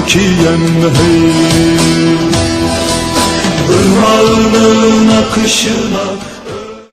Türkiye'm hey. Irmağının akışına